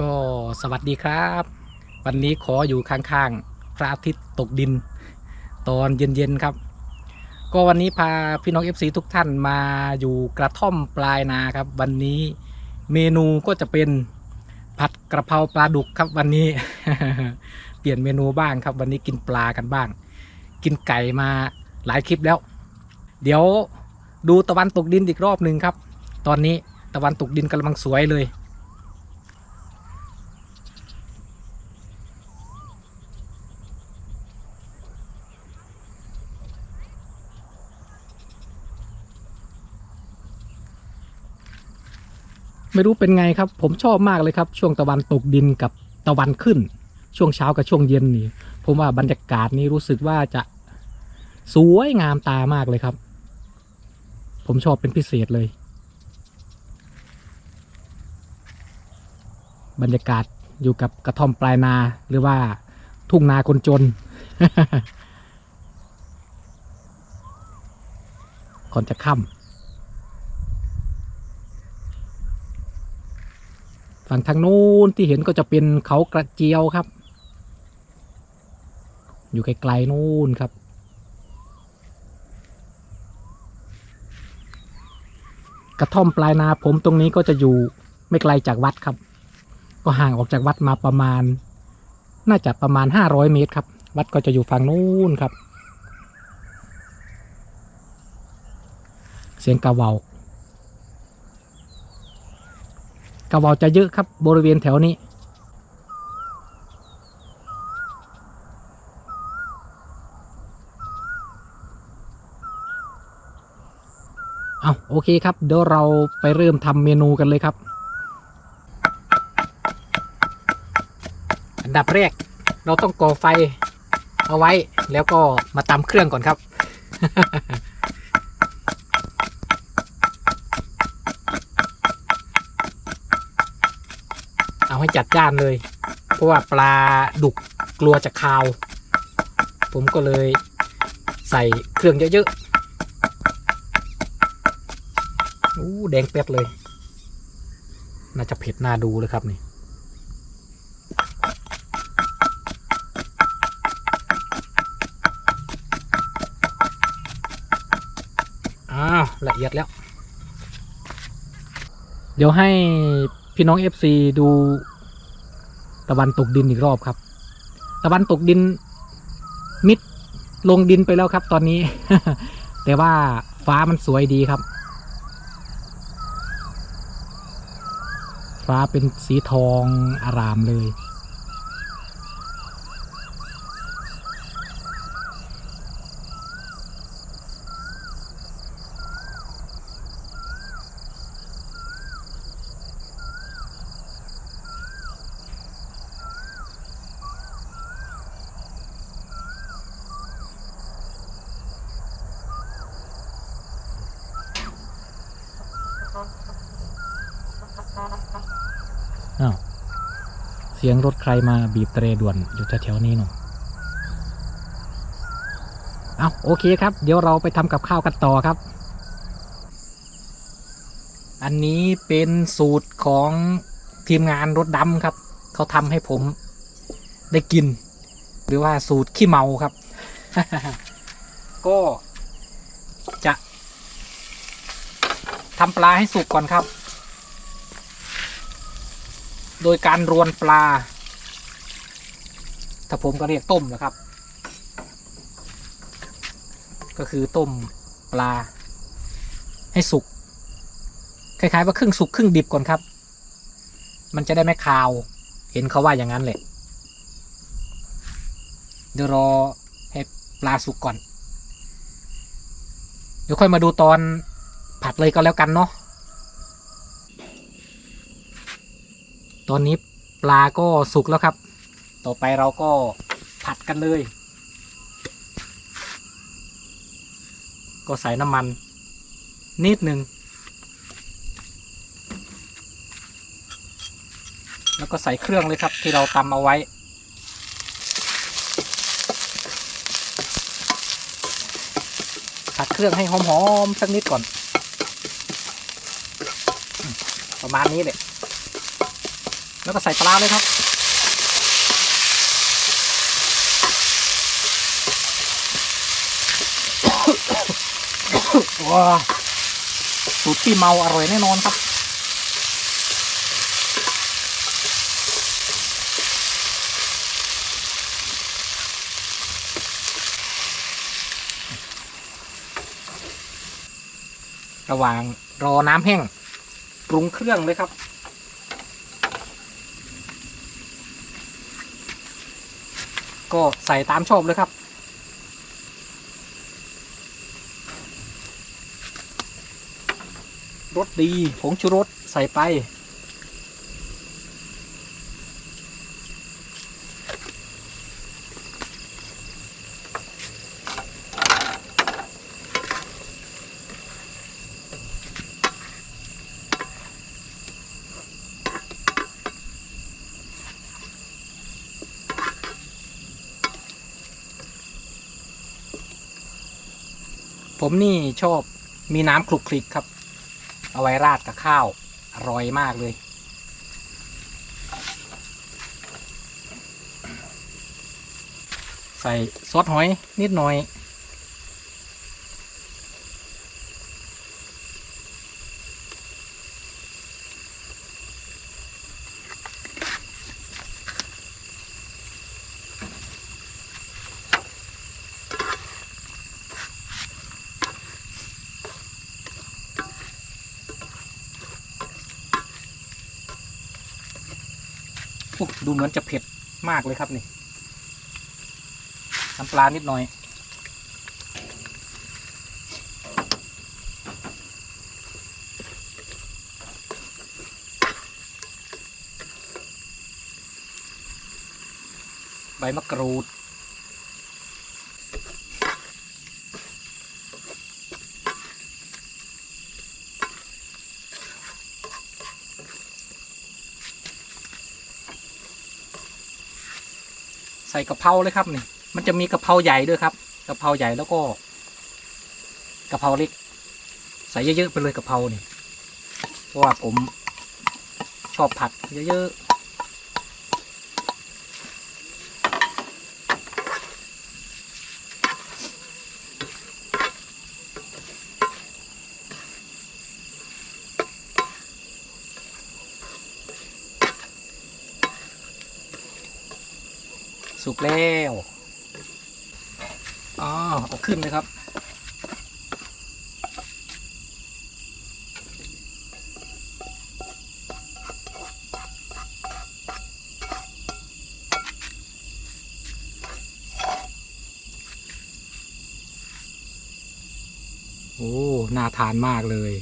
ก็สวัสดีครับ วันนี้ขออยู่ข้างๆพระอาทิตย์ตกดิน ตอนเย็นๆครับ ก็วันนี้พาพี่น้อง FC ทุกท่านมาอยู่กระท่อมปลายนาครับ วันนี้เมนูก็จะเป็นผัดกระเพราปลาดุกครับวันนี้ เปลี่ยนเมนูบ้างครับ วันนี้กินปลากันบ้าง กินไก่มาหลายคลิปแล้ว เดี๋ยวดูตะวันตกดินอีกรอบหนึ่งครับ ตอนนี้ตะวันตกดินกำลังสวยเลย ไม่รู้เป็นไงครับ ผมชอบมากเลยครับ ช่วงตะวันตกดินกับตะวันขึ้น ช่วงเช้ากับช่วงเย็นนี่ ผมว่าบรรยากาศนี้รู้สึกว่าจะสวยงามตามากเลยครับ ผมชอบเป็นพิเศษเลย บรรยากาศอยู่กับกระท่อมปลายนาหรือว่าทุ่งนาคนจน ก่อนจะค่ำ ฝั่งทางนู้นที่เห็นก็จะเป็นเขากระเจียวครับ อยู่ไกลๆนู้นครับ กระท่อมปลายนาผมตรงนี้ก็จะอยู่ไม่ไกลจากวัดครับ ก็ห่างออกจากวัดมาประมาณ น่าจะประมาณ 500 เมตรครับ วัดก็จะอยู่ฝั่งนู้นครับ เสียงกระเวา กระวาจะเยอะครับบริเวณแถวนี้ เอาโอเคครับ เดี๋ยวเราไปเริ่มทำเมนูกันเลยครับ อันดับแรกเราต้องก่อไฟเอาไว้แล้วก็มาตำเครื่องก่อนครับ ให้จัดจ้านเลย เพราะว่าปลาดุกกลัวจะคาว ผมก็เลยใส่เครื่องเยอะๆอู้แดงเป็ดเลย น่าจะเผ็ดน่าดูเลยครับนี่อ้าวละเอียดแล้ว เดี๋ยวให้พี่น้อง FC ดู ตะวันตกดินอีกรอบครับ ตะวันตกดินมิดลงดินไปแล้วครับ ตอนนี้ แต่ว่าฟ้ามันสวยดีครับ ฟ้าเป็นสีทองอารามเลย สียงรถใครมาบีบเตรด่วนอยู่แถวๆนี้เนาะเอาโอเคครับ เดี๋ยวเราไปทำกับข้าวกันต่อครับ อันนี้เป็นสูตรของทีมงานรถดำครับ เขาทำให้ผมได้กิน หรือว่าสูตรขี้เมาครับ ก็จะทำปลาให้สุกก่อนครับ โดยการรวนปลา ถ้าผมก็เรียกต้มนะครับ ก็คือต้มปลา ให้สุก คล้ายๆว่าครึ่งสุกครึ่งดิบก่อนครับ มันจะได้ไม่คาว เห็นเขาว่าอย่างนั้นแหละเดี๋ยวรอให้ปลาสุกก่อน เดี๋ยวค่อยมาดูตอนผัดเลยก็แล้วกันเนาะ ตอนนี้ปลาก็สุกแล้วครับ ต่อไปเราก็ผัดกันเลย ก็ใส่น้ำมัน นิดหนึ่ง แล้วก็ใส่เครื่องเลยครับที่เราตำเอาไว้ผัดเครื่องให้หอมๆสักนิดก่อน ประมาณนี้แหละ แล้วก็ใส่ปลาร้าเลยครับ ว้าสูตรที่เมาอร่อยแน่นอนครับระหว่างรอน้ำแห้งปรุงเครื่องเลยครับ ก็ใส่ตามชอบเลยครับ รสดีผงชูรสใส่ไป ผมนี่ชอบมีน้ำคลุกคลิกครับ เอาไว้ราดกับข้าว อร่อยมากเลย ใส่ซอสหอยนิดหน่อย ดูเหมือนจะเผ็ดมากเลยครับนี่น้ำปลานิดหน่อย ใบมะกรูด ส่กะเพราเลยครับนี่มันจะมีกะเพราใหญ่ด้วยครับกะเพราใหญ่แล้วก็กะเพราเล็ก ใส่เยอะๆไปเลยกะเพรานี่เพราะว่าผมชอบผัดเยอะๆ กแล้วอ๋อเอาขึ้นเลยครับโอ้ น่าทานมากเลย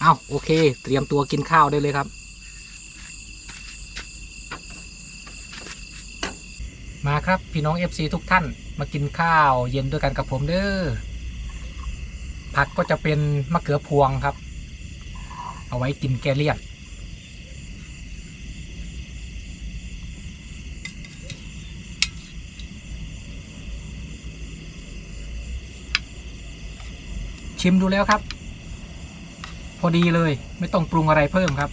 เอาโอเค เตรียมตัวกินข้าวได้เลยครับ ครับ พี่น้อง FC ทุกท่านมากินข้าวเย็นด้วยกันกับผมเด้อผักก็จะเป็นมะเขือพวงครับ เอาไว้กินแกเลียนชิมดูแล้วครับ พอดีเลยไม่ต้องปรุงอะไรเพิ่มครับ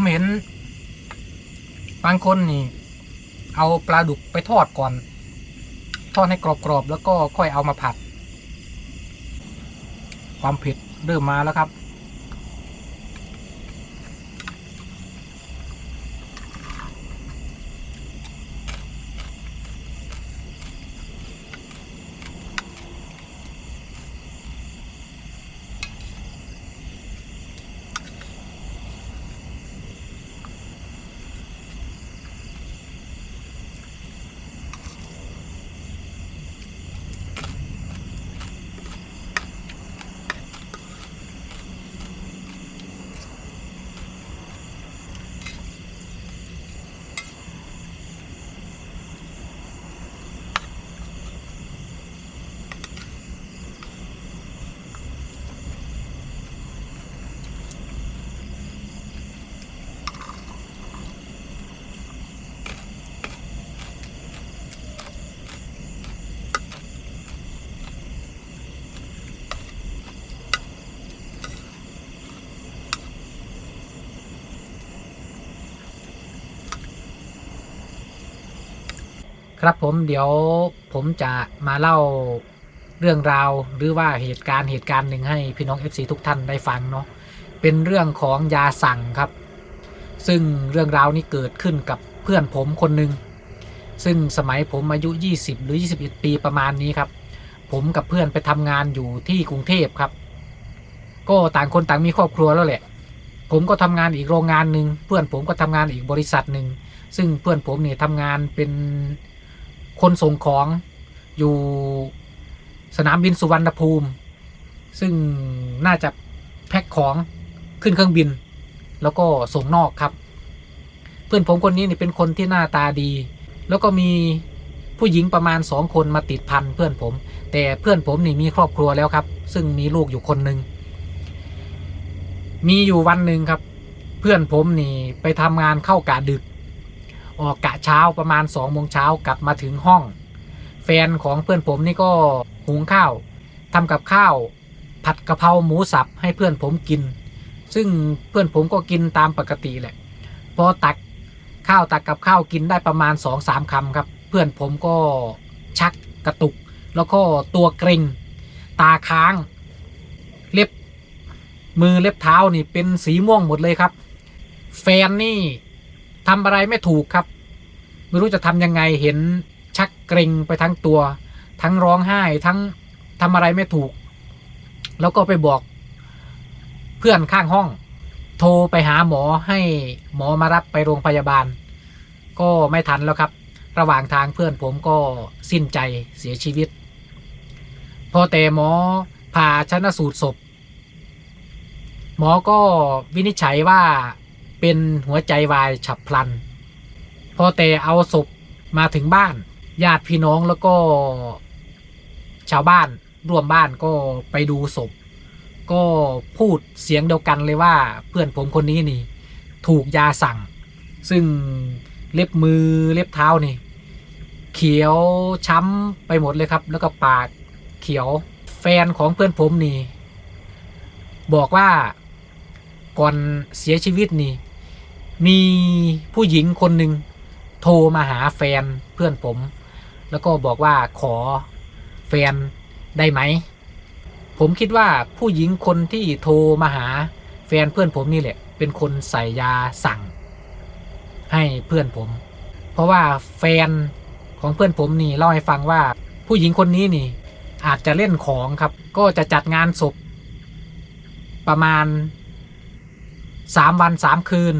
ผมเห็น บางคนนี่ เอาปลาดุกไปทอดก่อน ทอดให้กรอบๆแล้วก็ค่อยเอามาผัด ความเผ็ดเริ่มมาแล้วครับ ครับผมเดี๋ยวผมจะมาเล่าเรื่องราวหรือว่าเหตุการณ์เหตุการณ์หนึ่งให้พี่น้อง FC ทุกท่านได้ฟังเนาะเป็นเรื่องของยาสั่งครับ ซึ่งเรื่องราวนี้เกิดขึ้นกับเพื่อนผมคนหนึ่งซึ่งสมัยผมอายุ 20 หรือ 21 ปีประมาณนี้ครับ ผมกับเพื่อนไปทำงานอยู่ที่กรุงเทพครับ ก็ต่างคนต่างมีครอบครัวแล้วแหละ ผมก็ทำงานอีกโรงงานหนึ่งเพื่อนผมก็ทำงานอีกบริษัทหนึ่งซึ่งเพื่อนผมเนี่ยทำงานเป็น คนส่งของอยู่สนามบินสุวรรณภูมิ ซึ่งน่าจะแพ็คของขึ้นเครื่องบิน แล้วก็ส่งนอกครับ เพื่อนผมคนนี้นี่เป็นคนที่หน้าตาดี แล้วก็มีผู้หญิงประมาณสองคนมาติดพันเพื่อนผม แต่เพื่อนผมนี่มีครอบครัวแล้วครับ ซึ่งมีลูกอยู่คนหนึ่งมีอยู่วันหนึ่งครับ เพื่อนผมนี่ไปทำงานเข้ากะดึก ออกกะเช้าประมาณสองโมงเช้ากลับมาถึงห้อง แฟนของเพื่อนผมนี่ก็หุงข้าวทำกับข้าว ผัดกะเพราหมูสับให้เพื่อนผมกิน ซึ่งเพื่อนผมก็กินตามปกติแหละ พอตักข้าวตักกับข้าวกินได้ประมาณสองสามคำครับ เพื่อนผมก็ชักกระตุก แล้วก็ตัวเกร็งตาค้าง เล็บมือเล็บเท้านี่เป็นสีม่วงหมดเลยครับ แฟนนี่ ทำอะไรไม่ถูกครับ ไม่รู้จะทำยังไงเห็นชักเกร็งไปทั้งตัว ทั้งร้องไห้ทั้งทำอะไรไม่ถูก แล้วก็ไปบอกเพื่อนข้างห้อง โทรไปหาหมอให้หมอมารับไปโรงพยาบาล ก็ไม่ทันแล้วครับ ระหว่างทางเพื่อนผมก็สิ้นใจเสียชีวิต พอแต่หมอผ่าชนะสูตรศพ หมอก็วินิจฉัยว่า เป็นหัวใจวายฉับพลัน พอแต่เอาศพมาถึงบ้าน ญาติพี่น้องแล้วก็ชาวบ้านร่วมบ้านก็ไปดูศพ ก็พูดเสียงเดียวกันเลยว่าเพื่อนผมคนนี้นี่ ถูกยาสั่ง ซึ่งเล็บมือเล็บเท้านี่ เขียวช้ำไปหมดเลยครับ แล้วก็ปากเขียวแฟนของเพื่อนผมนี่ บอกว่าก่อนเสียชีวิตนี่ มีผู้หญิงคนหนึ่งโทรมาหาแฟนเพื่อนผม แล้วก็บอกว่าขอแฟนได้ไหม ผมคิดว่าผู้หญิงคนที่โทรมาหาแฟนเพื่อนผมนี่แหละ เป็นคนใส่ยาสั่ง ให้เพื่อนผม เพราะว่าแฟนของเพื่อนผมนี่เล่าให้ฟังว่า ผู้หญิงคนนี้นี่ อาจจะเล่นของครับ ก็จะจัดงานศพประมาณสามวันสามคืน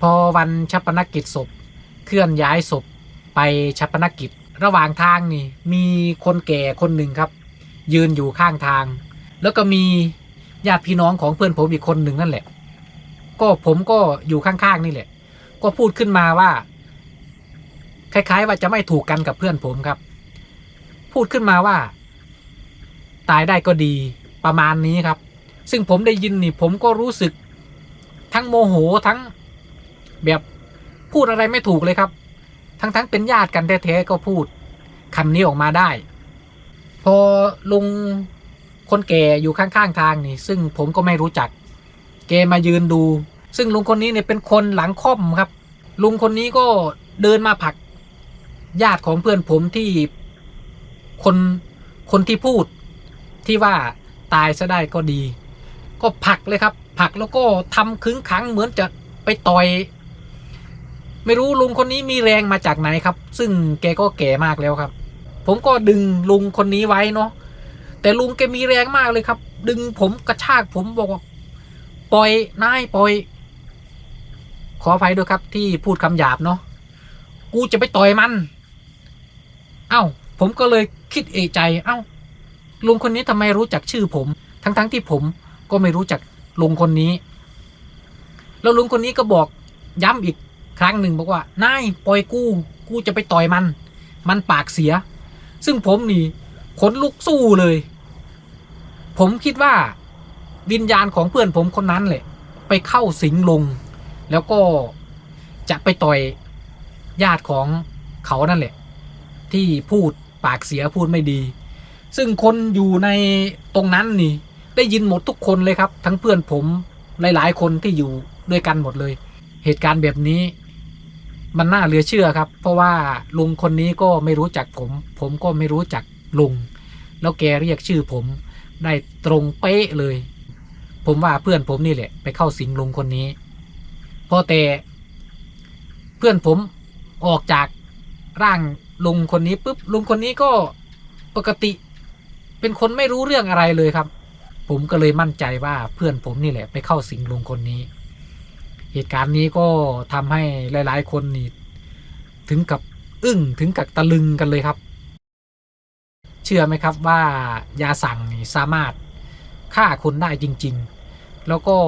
พอวันชัปนกิจศพ เคลื่อนย้ายศพไปชัปนกิจ ระหว่างทางนี่มีคนแก่คนหนึ่งครับ ยืนอยู่ข้างทาง แล้วก็มีญาติพี่น้องของเพื่อนผมอีกคนหนึ่งนั่นแหละ ก็ผมก็อยู่ข้างๆนี่แหละ ก็พูดขึ้นมาว่า คล้าย ๆ ว่าจะไม่ถูกกันกับเพื่อนผมครับ พูดขึ้นมาว่า ตายได้ก็ดีประมาณนี้ครับ ซึ่งผมได้ยินนี่ผมก็รู้สึกทั้งโมโหทั้ง แบบพูดอะไรไม่ถูกเลยครับ ทั้งๆเป็นญาติกันแท้ๆก็พูดคำนี้ออกมาได้ พอลุงคนแก่อยู่ข้างๆทางนี่ ซึ่งผมก็ไม่รู้จัก แกมายืนดู ซึ่งลุงคนนี้เนี่ยเป็นคนหลังค่อมครับ ลุงคนนี้ก็เดินมาผลัก ญาติของเพื่อนผมที่คนคนที่พูดที่ว่าตายซะได้ก็ดี ก็ผลักเลยครับผลักแล้วก็ทำคึ้งขังเหมือนจะไปต่อย ไม่รู้ลุงคนนี้มีแรงมาจากไหนครับ ซึ่งแกก็แก่มากแล้วครับ ผมก็ดึงลุงคนนี้ไว้เนาะแต่ลุงแกมีแรงมากเลยครับ ดึงผมกระชากผมบอกว่าปล่อยนายปล่อย ขออภัยด้วยครับที่พูดคำหยาบเนาะกูจะไปต่อยมัน เอ้า ผมก็เลยคิดเอะใจ เอ้า ลุงคนนี้ทำไมรู้จักชื่อผม ทั้งๆทที่ผมก็ไม่รู้จักลุงคนนี้ แล้วลุงคนนี้ก็บอกย้ำอีก ครั้งหนึ่งบอกว่านายปล่อยกูกูจะไปต่อยมัน มันปากเสีย ซึ่งผมนี่ขนลุกสู้เลย ผมคิดว่าวิญญาณของเพื่อนผมคนนั้นแหละ ไปเข้าสิงลง แล้วก็จะไปต่อยญาติของเขานั่นแหละ ที่พูดปากเสียพูดไม่ดี ซึ่งคนอยู่ในตรงนั้นนี่ ได้ยินหมดทุกคนเลยครับ ทั้งเพื่อนผมหลาย ๆ คนที่อยู่ด้วยกันหมดเลย เหตุการณ์แบบนี้ มันน่าเหลือเชื่อครับ เพราะว่าลุงคนนี้ก็ไม่รู้จักผม ผมก็ไม่รู้จักลุง แล้วแกเรียกชื่อผมได้ตรงเป๊ะเลย ผมว่าเพื่อนผมนี่แหละ ไปเข้าสิงลุงคนนี้พอแต่เพื่อนผมออกจากร่างลุงคนนี้ปุ๊บลุงคนนี้ก็ปกติเป็นคนไม่รู้เรื่องอะไรเลยครับ ผมก็เลยมั่นใจว่าเพื่อนผมนี่แหละ ไปเข้าสิงลุงคนนี้ เหตุการณ์นี้ก็ทำให้หลาย ๆ คนนี่ถึงกับอึ้งถึงกับตะลึงกันเลยครับ เชื่อไหมครับว่ายาสั่งนี่สามารถฆ่าคนได้จริง ๆ แล้วก็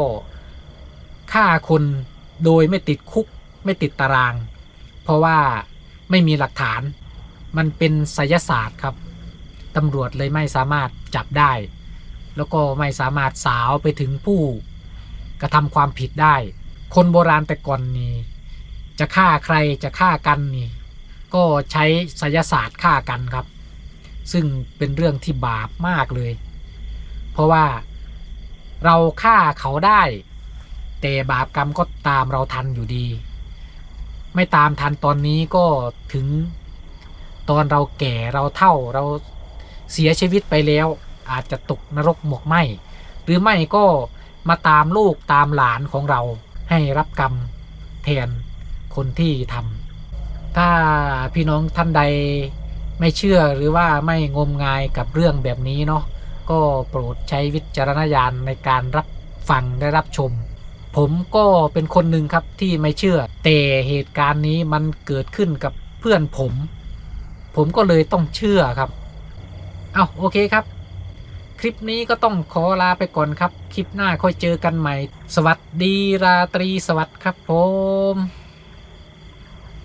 ฆ่าคนโดยไม่ติดคุกไม่ติดตาราง เพราะว่าไม่มีหลักฐาน มันเป็นไสยศาสตร์ครับตำรวจเลยไม่สามารถจับได้ แล้วก็ไม่สามารถสาวไปถึงผู้กระทำความผิดได้ คนโบราณแต่ก่อนนี่จะฆ่าใครจะฆ่ากันนี่ก็ใช้ไสยศาสตร์ฆ่ากันครับ ซึ่งเป็นเรื่องที่บาปมากเลย เพราะว่าเราฆ่าเขาได้ แต่บาปกรรมก็ตามเราทันอยู่ดี ไม่ตามทันตอนนี้ก็ถึงตอนเราแก่เราเท่าเราเสียชีวิตไปแล้ว อาจจะตกนรกหมกไหมหรือไม่ก็มาตามลูกตามหลานของเรา ให้รับกรรมแทนคนที่ทำถ้าพี่น้องท่านใดไม่เชื่อหรือว่าไม่งมงายกับเรื่องแบบนี้เนาะก็โปรดใช้วิจารณญาณในการรับฟังและรับชม ผมก็เป็นคนหนึ่งครับที่ไม่เชื่อ แต่เหตุการณ์นี้มันเกิดขึ้นกับเพื่อนผม ผมก็เลยต้องเชื่อครับ เอาโอเคครับ คลิปนี้ก็ต้องขอลาไปก่อนครับ คลิปหน้าค่อยเจอกันใหม่ สวัสดีราตรีสวัสดิ์ครับผม